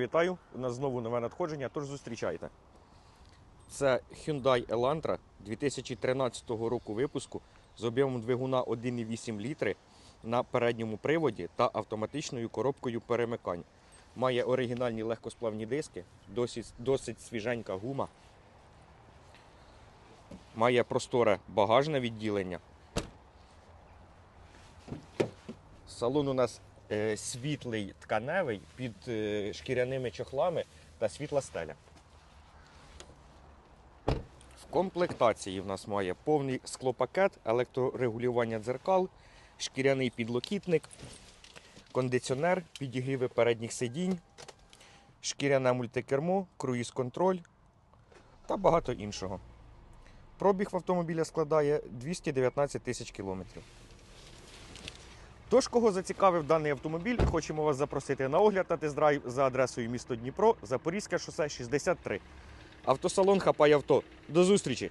Вітаю! У нас знову нове надходження, тож зустрічайте. Це Hyundai Elantra 2013 року випуску з об'ємом двигуна 1,8 літри на передньому приводі та автоматичною коробкою перемикань. Має оригінальні легкосплавні диски, досить, досить свіженька гума. Має просторе багажне відділення. Салон у нас світлий тканевий під е, шкіряними чохлами та світла стеля. В комплектації в нас має повний склопакет, електрорегулювання дзеркал, шкіряний підлокітник, кондиціонер, підігріви передніх сидінь, шкіряне мультикермо, круїз-контроль та багато іншого. Пробіг в автомобіля складає 219 тисяч кілометрів. Тож, кого зацікавив даний автомобіль, хочемо вас запросити на огляд та тест-драйв за адресою місто Дніпро, Запорізьке шосе 63. Автосалон Хапай авто. До зустрічі!